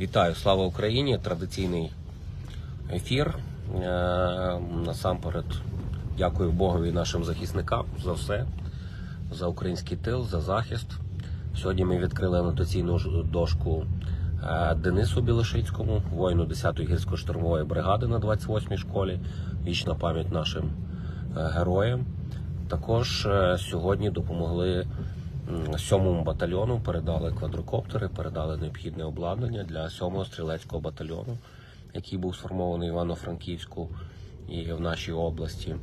Вітаю, слава Україні! Традиційний ефір. Е, Насамперед дякую Богові і нашим захисникам за все, за український тил, за захист. Сьогодні ми відкрили анотаційну дошку е, Денису Білошицькому, воїну 10-ї гірсько-штурмової бригади на 28-й школі. Вічна пам'ять нашим е, героям. Також сьогодні допомогли сьомому батальйону, передали квадрокоптери, передали необхідне обладнання для сьомого стрілецького батальйону, який був сформований в Івано-Франківську і в нашій області.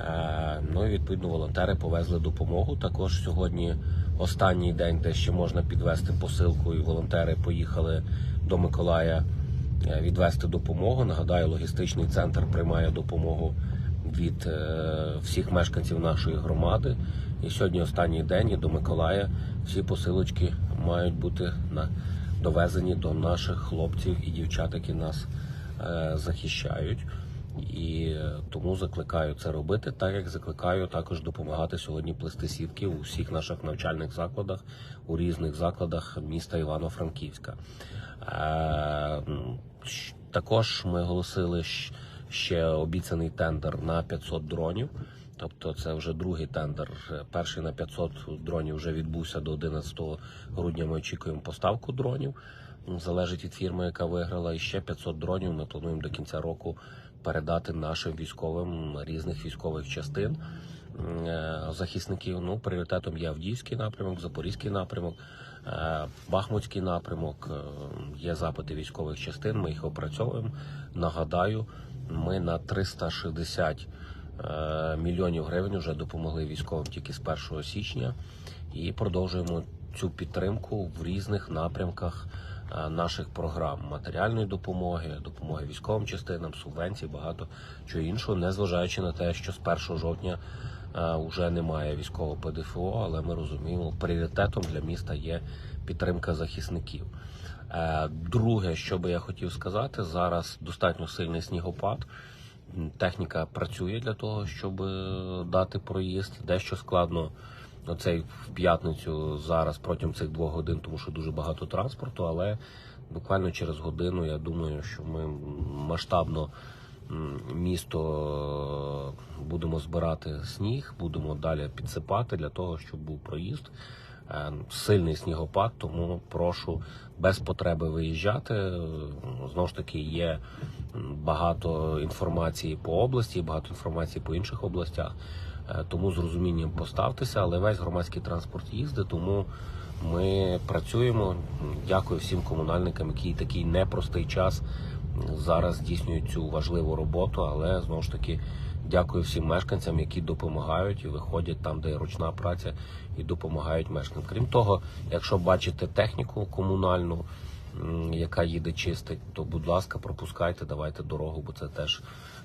Е, Ну і відповідно волонтери повезли допомогу. Також сьогодні останній день, де ще можна підвести посилку, і волонтери поїхали до Миколая е, відвести допомогу. Нагадаю, логістичний центр приймає допомогу від е, всіх мешканців нашої громади. І сьогодні останній день і до Миколая всі посилочки мають бути на, довезені до наших хлопців і дівчат, які нас е, захищають. І е, тому закликаю це робити, так як закликаю також допомагати сьогодні плести сітки у всіх наших навчальних закладах, у різних закладах міста Івано-Франківська. Також ми оголосили ще обіцяний тендер на 500 дронів. Тобто це вже другий тендер. Перший на 500 дронів вже відбувся до 11 грудня. Ми очікуємо поставку дронів. Залежить від фірми, яка виграла. І ще 500 дронів ми плануємо до кінця року передати нашим військовим різних військових частин. Е, Захисників ну пріоритетом є Авдіївський напрямок, Запорізький напрямок, е, Бахмутський напрямок. Е, Є запити військових частин. Ми їх опрацьовуємо. Нагадаю, ми на 360 е, мільйонів гривень вже допомогли військовим тільки з 1 січня і продовжуємо цю підтримку в різних напрямках е, наших програм матеріальної допомоги, допомоги військовим частинам, субвенцій, багато чого іншого, незважаючи на те, що з 1 жовтня вже немає військового ПДФО, але ми розуміємо, пріоритетом для міста є підтримка захисників. Е, Друге, що би я хотів сказати, зараз достатньо сильний снігопад. Техніка працює для того, щоб е, дати проїзд. Дещо складно оцей в п'ятницю зараз протягом цих двох годин, тому що дуже багато транспорту, але буквально через годину я думаю, що ми масштабно місто е, будемо збирати сніг, будемо далі підсипати для того, щоб був проїзд. Е, Сильний снігопад, тому прошу без потреби виїжджати. Знову ж таки, є багато інформації по області, багато інформації по інших областях. Е, Тому з розумінням поставтеся, але весь громадський транспорт їздить, тому ми працюємо. Дякую всім комунальникам, які такий непростий час зараз здійснюють цю важливу роботу. Але знову ж таки дякую всім мешканцям, які допомагають і виходять там, де є ручна праця, і допомагають мешканцям. Крім того, якщо бачите техніку комунальну, яка їде чистить, то будь ласка, пропускайте, давайте дорогу, бо це теж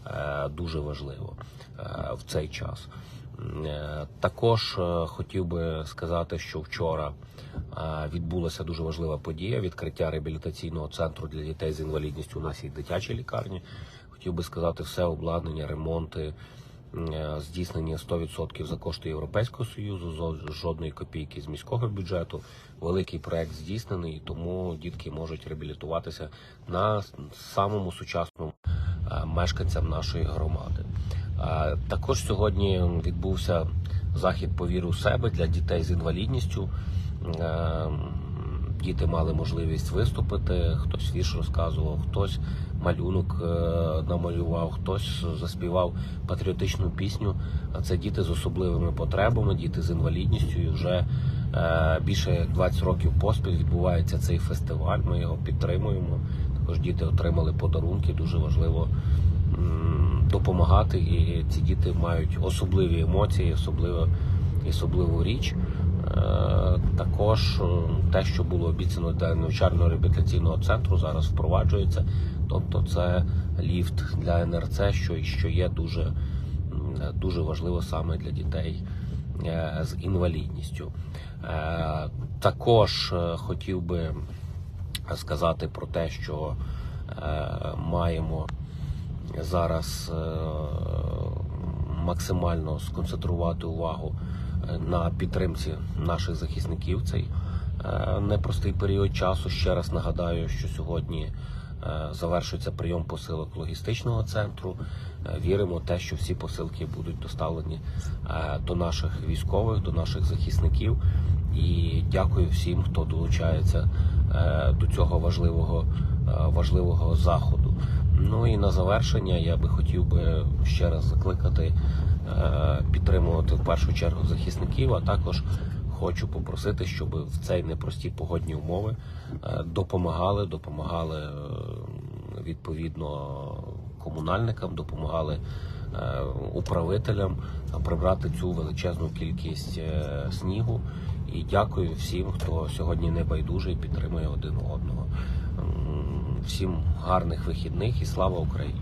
е, дуже важливо е, в цей час. Е, Також е, хотів би сказати, що вчора е, відбулася дуже важлива подія відкриття реабілітаційного центру для дітей з інвалідністю у нашій дитячій лікарні. Хотів би сказати, все обладнання, ремонти. Здійснення 100% за кошти Європейського союзу, жодної копійки з міського бюджету. Великий проект здійснений, тому дітки можуть реабілітуватися на самому сучасному мешканцям нашої громади. Також сьогодні відбувся захід по в себе для дітей з інвалідністю. Е, Діти мали можливість виступити, хтось вірш розказував, хтось малюнок е, намалював, хтось заспівав патріотичну пісню. Це діти з особливими потребами, діти з інвалідністю. І вже е, більше як 20 років поспіль відбувається цей фестиваль. Ми його підтримуємо. Також діти отримали подарунки. Дуже важливо допомагати. І ці діти мають особливі емоції, особливо особливу річ. Е, Також е, те, що було обіцяно для навчально реабілітаційного центру, зараз впроваджується. Тобто, це ліфт для НРЦ, що, що є дуже, дуже важливо саме для дітей е, з інвалідністю. Також хотів би сказати про те, що маємо зараз е, максимально сконцентрувати увагу е, на підтримці наших захисників. Цей е, непростий період часу. Ще раз нагадаю, що сьогодні завершується прийом посилок логістичного центру. Віримо в те, що всі посилки будуть доставлені до наших військових, до наших захисників. І дякую всім, хто долучається до цього важливого, важливого заходу. Ну і на завершення я би хотів би ще раз закликати е, підтримувати в першу чергу захисників, а також хочу попросити, щоб в цей непрості погодні умови е, допомагали, допомагали е, відповідно комунальникам, допомагали управителям прибрати цю величезну кількість снігу. І дякую всім, хто сьогодні не байдужий, підтримує один одного. Всім гарних вихідних і слава Україні!